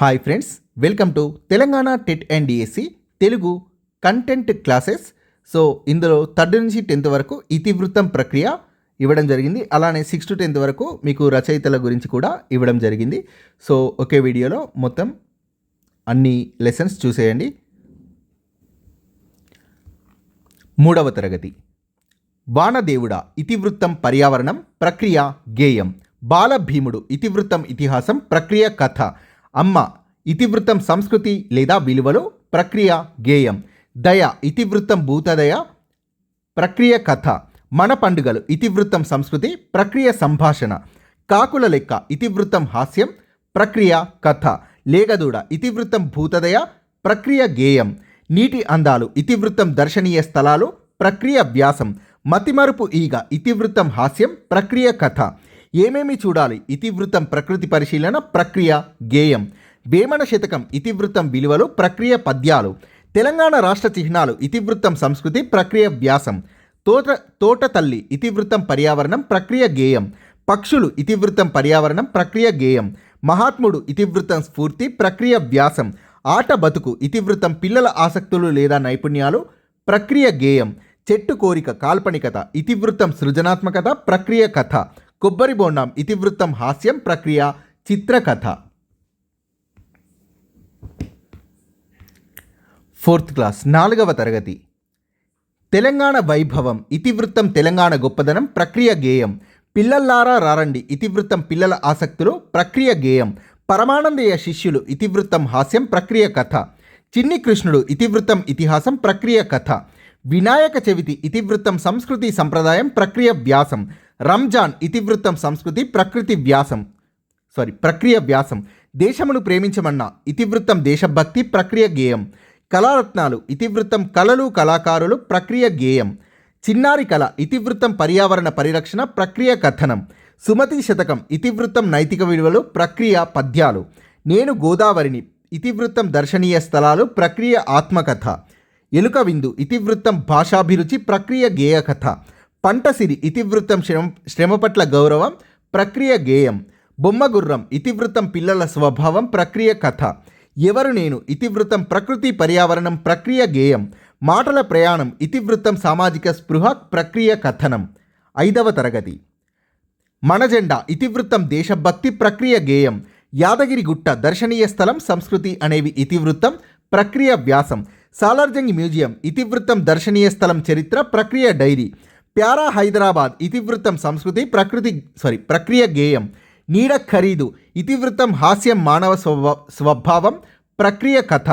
Hi friends welcome to Telangana TET and DSC Telugu content classes so ఇందులో third నుంచి tenth వరకు ఇతివృత్తం ప్రక్రియ ఇవ్వడం జరిగింది. అలానే సిక్స్ టు టెన్త్ వరకు మీకు రచయితల గురించి కూడా ఇవ్వడం జరిగింది. సో ఒకే వీడియోలో మొత్తం అన్ని లెసన్స్ చూసేయండి. మూడవ తరగతి. వానదేవుడ ఇతివృత్తం పర్యావరణం ప్రక్రియ గేయం. బాలభీముడు ఇతివృత్తం ఇతిహాసం ప్రక్రియ కథ. అమ్మ ఇతివృత్తం సంస్కృతి లేదా విలువలు ప్రక్రియ గేయం. దయ ఇతివృత్తం భూతదయ ప్రక్రియ కథ. మన పండుగలు ఇతివృత్తం సంస్కృతి ప్రక్రియ సంభాషణ. కాకుల లెక్క ఇతివృత్తం హాస్యం ప్రక్రియ కథ. లేగదూడ ఇతివృత్తం భూతదయ ప్రక్రియ గేయం. నీటి అందాలు ఇతివృత్తం దర్శనీయ స్థలాలు ప్రక్రియ వ్యాసం. మతిమరుపు ఈగ ఇతివృత్తం హాస్యం ప్రక్రియ కథ. ఏమేమి చూడాలి? ఇతివృత్తం ప్రకృతి పరిశీలన ప్రక్రియ గేయం. వేమన శతకం ఇతివృత్తం విలువలు ప్రక్రియ పద్యాలు. తెలంగాణ రాష్ట్ర చిహ్నాలు ఇతివృత్తం సంస్కృతి ప్రక్రియ వ్యాసం. తోట తోట తల్లి ఇతివృత్తం పర్యావరణం ప్రక్రియ గేయం. పక్షులు ఇతివృత్తం పర్యావరణం ప్రక్రియ గేయం. మహాత్ముడు ఇతివృత్తం స్ఫూర్తి ప్రక్రియ వ్యాసం. ఆట బతుకు ఇతివృత్తం పిల్లల ఆసక్తులు లేదా నైపుణ్యాలు ప్రక్రియ గేయం. చెట్టు కోరిక కాల్పనికత ఇతివృత్తం సృజనాత్మకత ప్రక్రియ కథ. కొబ్బరి బోండం ఇతివృత్తం హాస్యం ప్రక్రియ చిత్రకథ. ఫోర్త్ క్లాస్ నాలుగవ తరగతి. తెలంగాణ వైభవం ఇతివృత్తం తెలంగాణ గొప్పదనం ప్రక్రియ గేయం. పిల్లల్లారా రారండి ఇతివృత్తం పిల్లల ఆసక్తులు ప్రక్రియ గేయం. పరమానందయ్య శిష్యులు ఇతివృత్తం హాస్యం ప్రక్రియ కథ. చిన్ని కృష్ణుడు ఇతివృత్తం ఇతిహాసం ప్రక్రియ కథ. వినాయక చవితి ఇతివృత్తం సంస్కృతి సంప్రదాయం ప్రక్రియ వ్యాసం. రంజాన్ ఇతివృత్తం సంస్కృతి ప్రకృతి వ్యాసం. సారీ ప్రక్రియ వ్యాసం. దేశమును ప్రేమించమన్న ఇతివృత్తం దేశభక్తి ప్రక్రియ గేయం. కళారత్నాలు ఇతివృత్తం కళలు కళాకారులు ప్రక్రియ గేయం. చిన్నారి కళ ఇతివృత్తం పర్యావరణ పరిరక్షణ ప్రక్రియ కథనం. సుమతి శతకం ఇతివృత్తం నైతిక విలువలు ప్రక్రియ పద్యాలు. నేను గోదావరిని ఇతివృత్తం దర్శనీయ స్థలాలు ప్రక్రియ ఆత్మకథ. ఎలుక విందు ఇతివృత్తం భాషాభిరుచి ప్రక్రియ గేయ కథ పంటసిరి ఇతివృత్తం శ్రమ శ్రమ పట్ల గౌరవం ప్రక్రియ గేయం. బొమ్మగుర్రం ఇతివృత్తం పిల్లల స్వభావం ప్రక్రియ కథ. ఎవరు నేను? ఇతివృత్తం ప్రకృతి పర్యావరణం ప్రక్రియ గేయం. మాటల ప్రయాణం ఇతివృత్తం సామాజిక స్పృహ ప్రక్రియ కథనం. ఐదవ తరగతి. మన జెండా ఇతివృత్తం దేశభక్తి ప్రక్రియ గేయం. యాదగిరిగుట్ట దర్శనీయ స్థలం సంస్కృతి అనేవి ఇతివృత్తం ప్రక్రియ వ్యాసం. సాలార్జంగి మ్యూజియం ఇతివృత్తం దర్శనీయ స్థలం చరిత్ర ప్రక్రియ డైరీ. ప్యారా హైదరాబాద్ ఇతివృత్తం సంస్కృతి ప్రకృతి సారీ ప్రక్రియ గేయం నీడ ఖరీదు ఇతివృత్తం హాస్యం మానవ స్వభా స్వభావం ప్రక్రియ కథ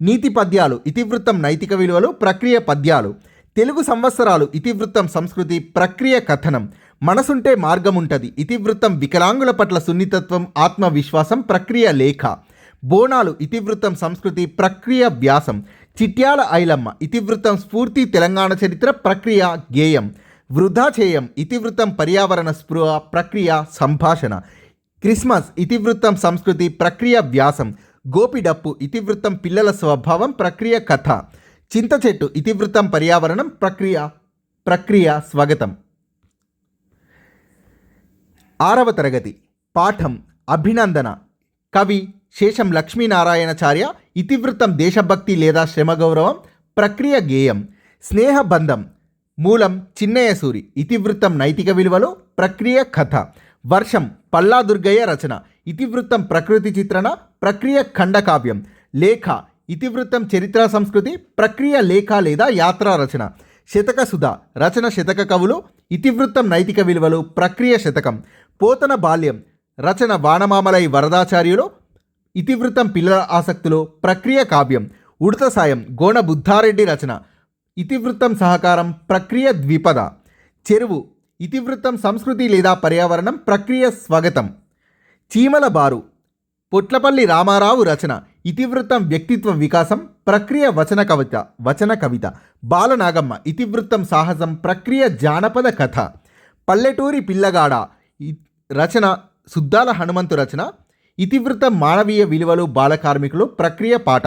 నీతి పద్యాలు ఇతివృత్తం నైతిక విలువలు ప్రక్రియ పద్యాలు తెలుగు సంవత్సరాలు ఇతివృత్తం సంస్కృతి ప్రక్రియ కథనం మనసుంటే మార్గముంటది ఇతివృత్తం వికలాంగుల పట్ల సున్నితత్వం ఆత్మవిశ్వాసం ప్రక్రియ లేఖ బోనాలు ఇతివృత్తం సంస్కృతి ప్రక్రియ వ్యాసం చిట్యాల ఐలమ్మ ఇతివృత్తం స్ఫూర్తి తెలంగాణ చరిత్ర ప్రక్రియ గేయం వృధా చేయం ఇతివృత్తం పర్యావరణ స్పృహ ప్రక్రియ సంభాషణ క్రిస్మస్ ఇతివృత్తం సంస్కృతి ప్రక్రియ వ్యాసం గోపిడప్పు ఇతివృత్తం పిల్లల స్వభావం ప్రక్రియ కథ చింత చెట్టు ఇతివృత్తం పర్యావరణం ప్రక్రియ ప్రక్రియ స్వాగతం. ఆరవ తరగతి పాఠం అభినందన కవి శేషం లక్ష్మీనారాయణచార్య ఇతివృత్తం దేశభక్తి లేదా శ్రమ గౌరవం ప్రక్రియ గేయం స్నేహబంధం మూలం చిన్నయసూరి ఇతివృత్తం నైతిక విలువలు ప్రక్రియ కథ వర్షం పల్లా దుర్గయ్య రచన ఇతివృత్తం ప్రకృతి చిత్రణ ప్రక్రియ ఖండకావ్యం లేఖ ఇతివృత్తం చరిత్ర సంస్కృతి ప్రక్రియ లేఖ లేదా యాత్రా రచన శతక సుధ రచన శతక కవులు ఇతివృత్తం నైతిక విలువలు ప్రక్రియ శతకం పోతన బాల్యం రచన వానమామలై వరదాచార్యులు ఇతివృత్తం పిల్లల ఆసక్తులు ప్రక్రియ కావ్యం ఉడత సాయం గోణ బుద్ధారెడ్డి రచన ఇతివృత్తం సహకారం ప్రక్రియ ద్విపద చెరువు ఇతివృత్తం సంస్కృతి లేదా పర్యావరణం ప్రక్రియ స్వాగతం చీమల బారు పొట్లపల్లి రామారావు రచన ఇతివృత్తం వ్యక్తిత్వ వికాసం ప్రక్రియ వచన కవిత వచన కవిత బాలనాగమ్మ ఇతివృత్తం సాహసం ప్రక్రియ జానపద కథ పల్లెటూరి పిల్లగాడ రచన సుద్దాల హనుమంతు రచన ఇతివృత్తం మానవీయ విలువలు బాల కార్మికులు ప్రక్రియ పాట.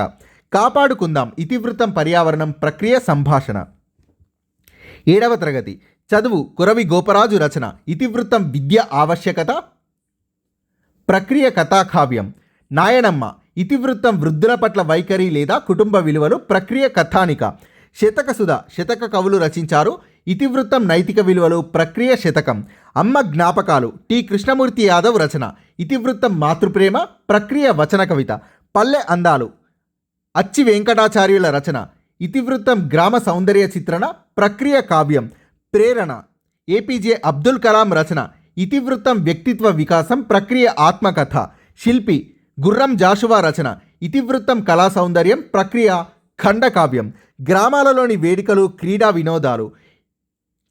కాపాడుకుందాం ఇతివృత్తం పర్యావరణం ప్రక్రియ సంభాషణ. ఏడవ తరగతి. చదువు కురవి గోపరాజు రచన. ఇతివృత్తం విద్య ఆవశ్యకత? ప్రక్రియ కథాకావ్యం. నాయనమ్మ. ఇతివృత్తం వృద్ధుల పట్ల వైఖరి లేదా కుటుంబ విలువలు ప్రక్రియ కథానిక. శతక సుధ శతక కవులు రచించారు. ఇతివృత్తం నైతిక విలువలు ప్రక్రియ శతకం అమ్మ జ్ఞాపకాలు టి. కృష్ణమూర్తి యాదవ్ రచన ఇతివృత్తం మాతృప్రేమ ప్రక్రియ వచన కవిత పల్లె అందాలు అచ్చి వెంకటాచార్యుల రచన ఇతివృత్తం గ్రామ సౌందర్య చిత్రణ ప్రక్రియ కావ్యం ప్రేరణ ఏపీజే అబ్దుల్ కలాం రచన ఇతివృత్తం వ్యక్తిత్వ వికాసం ప్రక్రియ ఆత్మకథ శిల్పి గుర్రం జాషువా రచన ఇతివృత్తం కళా సౌందర్యం ప్రక్రియ ఖండకావ్యం గ్రామాలలోని వేడుకలు క్రీడా వినోదాలు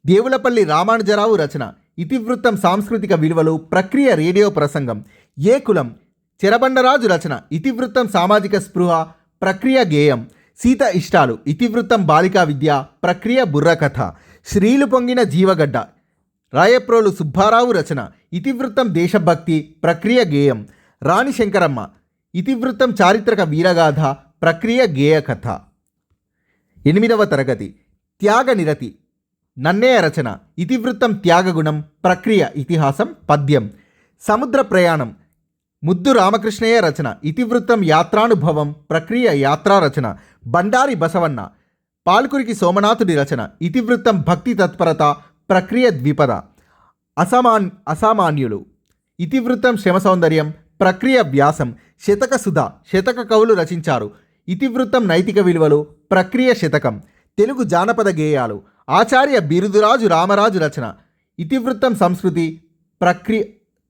దేవులపల్లి రామానుజరావు రచన. ఇతివృత్తం సాంస్కృతిక విలువలు ప్రక్రియ రేడియో ప్రసంగం. ఏ కులం? చెరబండరాజు రచన. ఇతివృత్తం సామాజిక స్పృహ ప్రక్రియ గేయం. సీత ఇష్టాలు. ఇతివృత్తం బాలికా విద్య ప్రక్రియ బుర్రకథ శ్రీలు పొంగిన జీవగడ్డ. రాయప్రోలు సుబ్బారావు రచన. ఇతివృత్తం దేశభక్తి ప్రక్రియ గేయం. రాణి శంకరమ్మ. ఇతివృత్తం చారిత్రక వీరగాథ ప్రక్రియ గేయ కథ. ఎనిమిదవ తరగతి. త్యాగ నిరతి. నన్నేయ రచన ఇతివృత్తం త్యాగగుణం ప్రక్రియ ఇతిహాసం పద్యం. సముద్ర ప్రయాణం. ముద్దు రామకృష్ణయ్య రచన. ఇతివృత్తం యాత్రానుభవం ప్రక్రియ యాత్రా రచన. బండారి బసవన్న. పాల్కురికి సోమనాథుడి రచన. ఇతివృత్తం భక్తి తత్పరత ప్రక్రియ ద్విపద. అసమాన్ అసామాన్యులు. ఇతివృత్తం శ్రమ సౌందర్యం ప్రక్రియ వ్యాసం. శతక సుధ శతక కవులు రచించారు. ఇతివృత్తం నైతిక విలువలు ప్రక్రియ శతకం. తెలుగు జానపద గేయాలు. ఆచార్య బిరుదురాజు రామరాజు రచన. ఇతివృత్తం సంస్కృతి ప్రక్రియ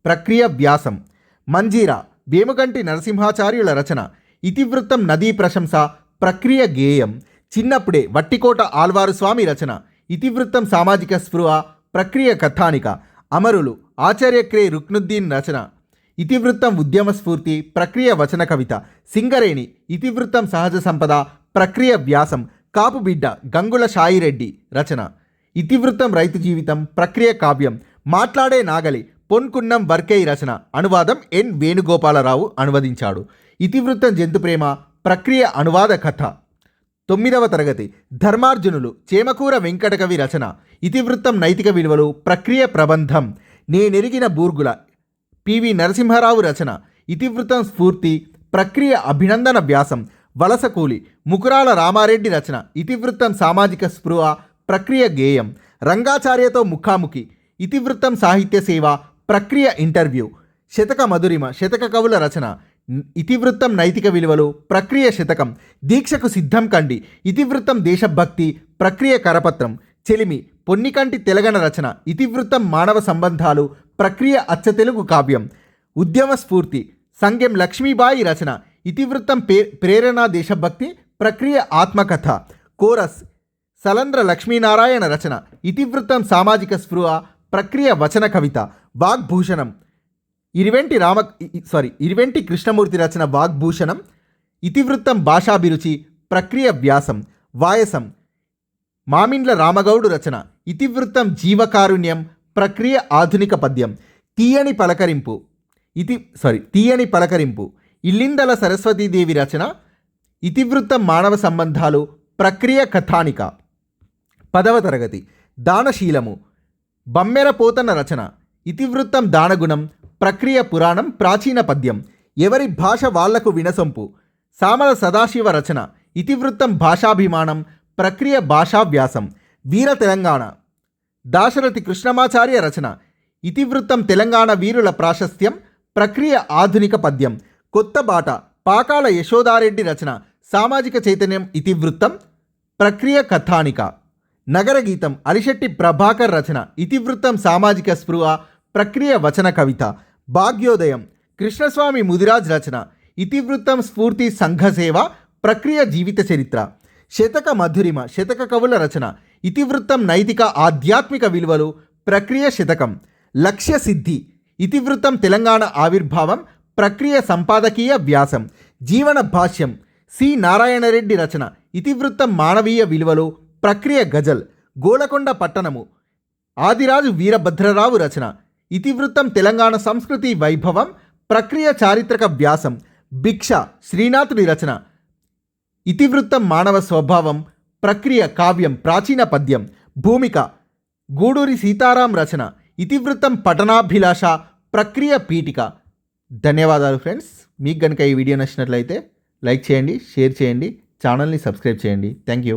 ప్రక్రియ వ్యాసం. మంజీరా భీమకంటి నరసింహాచార్యుల రచన. ఇతివృత్తం నదీ ప్రశంస ప్రక్రియ గేయం. చిన్నప్పుడే వట్టికోట ఆల్వారు స్వామి రచన. ఇతివృత్తం సామాజిక స్పృహ ప్రక్రియ కథానిక. అమరులు ఆచార్యక్రే రుక్నుద్దీన్ రచన. ఇతివృత్తం ఉద్యమ స్ఫూర్తి ప్రక్రియ వచన కవిత. సింగరేణి ఇతివృత్తం సహజ సంపద ప్రక్రియ వ్యాసం. కాపు బిడ్డ గంగుల సాయిరెడ్డి రచన. ఇతివృత్తం రైతు జీవితం ప్రక్రియ కావ్యం మాట్లాడే నాగలి పొన్కున్నం వర్కై రచన. అనువాదం ఎన్ వేణుగోపాలరావు అనువదించాడు. ఇతివృత్తం జంతు ప్రేమ ప్రక్రియ అనువాద కథ. తొమ్మిదవ తరగతి ధర్మార్జునులు చేమకూర వెంకటకవి రచన. ఇతివృత్తం నైతిక విలువలు ప్రక్రియ ప్రబంధం. నేనెరిగిన బూర్గుల పివి నరసింహారావు రచన. ఇతివృత్తం స్ఫూర్తి ప్రక్రియ అభినందన వ్యాసం. వలస కూలి ముకురాల రామారెడ్డి రచన ఇతివృత్తం సామాజిక స్పృహ ప్రక్రియ గేయం రంగాచార్యతో ముఖాముఖి ఇతివృత్తం సాహిత్య సేవ ప్రక్రియ ఇంటర్వ్యూ శతక మధురిమ శతక కవుల రచన ఇతివృత్తం నైతిక విలువలు ప్రక్రియ శతకం దీక్షకు సిద్ధం కండి ఇతివృత్తం దేశభక్తి ప్రక్రియ కరపత్రం చెలిమి పొన్నికంటి తెలగన రచన ఇతివృత్తం మానవ సంబంధాలు ప్రక్రియ అచ్చతెలుగు కావ్యం ఉద్యమ స్ఫూర్తి సంగ్యం లక్ష్మీబాయి రచన ఇతివృత్తం పే ప్రేరణ దేశభక్తి ప్రక్రియ ఆత్మకథ. కోరస్ సలంద్ర లక్ష్మీనారాయణ రచన. ఇతివృత్తం సామాజిక స్పృహ ప్రక్రియ వచన కవిత. వాగ్భూషణం. ఇరివెంటి రామ సారీ ఇరివెంటి కృష్ణమూర్తి రచన వాగ్భూషణం. ఇతివృత్తం భాషాభిరుచి ప్రక్రియ వ్యాసం. వాయసం. మామిండ్ల రామగౌడు రచన. ఇతివృత్తం జీవకారుణ్యం ప్రక్రియ ఆధునిక పద్యం. తీయని పలకరింపు. ఇతి సారీ తీయని పలకరింపు. ఇల్లిందల సరస్వతీదేవి రచన ఇతివృత్తం మానవ సంబంధాలు ప్రక్రియ కథానిక. పదవ తరగతి దానశీలము బమ్మెర పోతన రచన ఇతివృత్తం దానగుణం ప్రక్రియ పురాణం ప్రాచీన పద్యం ఎవరి భాష వాళ్ళకు వినసొంపు సామల సదాశివ రచన ఇతివృత్తం భాషాభిమానం ప్రక్రియ భాషావ్యాసం వీర తెలంగాణ. దాశరథి కృష్ణమాచార్య రచన ఇతివృత్తం తెలంగాణ వీరుల ప్రాశస్త్యం ప్రక్రియ ఆధునిక పద్యం కొత్త బాట పాకాల యశోదారెడ్డి రచన సామాజిక చైతన్యం ఇతివృత్తం ప్రక్రియ కథానిక. నగరగీతం అలిశెట్టి ప్రభాకర్ రచన ఇతివృత్తం సామాజిక స్పృహ ప్రక్రియ వచన కవిత. భాగ్యోదయం కృష్ణస్వామి ముదిరాజ్ రచన ఇతివృత్తం స్ఫూర్తి సంఘసేవ ప్రక్రియ జీవిత చరిత్ర. శతక మధురిమ శతక కవుల రచన ఇతివృత్తం నైతిక ఆధ్యాత్మిక విలువలు ప్రక్రియ శతకం. లక్ష్య సిద్ధి ఇతివృత్తం తెలంగాణ ఆవిర్భావం ప్రక్రియ సంపాదకీయ వ్యాసం జీవన భాష్యం సి. నారాయణరెడ్డి రచన ఇతివృత్తం మానవీయ విలువలు ప్రక్రియ గజల్ గోలకొండ పట్టణము ఆదిరాజు వీరభద్రరావు రచన ఇతివృత్తం తెలంగాణ సంస్కృతి వైభవం ప్రక్రియ చారిత్రక వ్యాసం భిక్ష శ్రీనాథుడి రచన. ఇతివృత్తం మానవ స్వభావం ప్రక్రియ కావ్యం ప్రాచీన పద్యం భూమిక గూడూరి సీతారాం రచన ఇతివృత్తం పఠనాభిలాష ప్రక్రియ పీఠిక. ధన్యవాదాలు ఫ్రెండ్స్. మీకు కనుక ఈ వీడియో నచ్చినట్లయితే లైక్ చేయండి షేర్ చేయండి ఛానల్ని సబ్స్క్రైబ్ చేయండి. Thank you.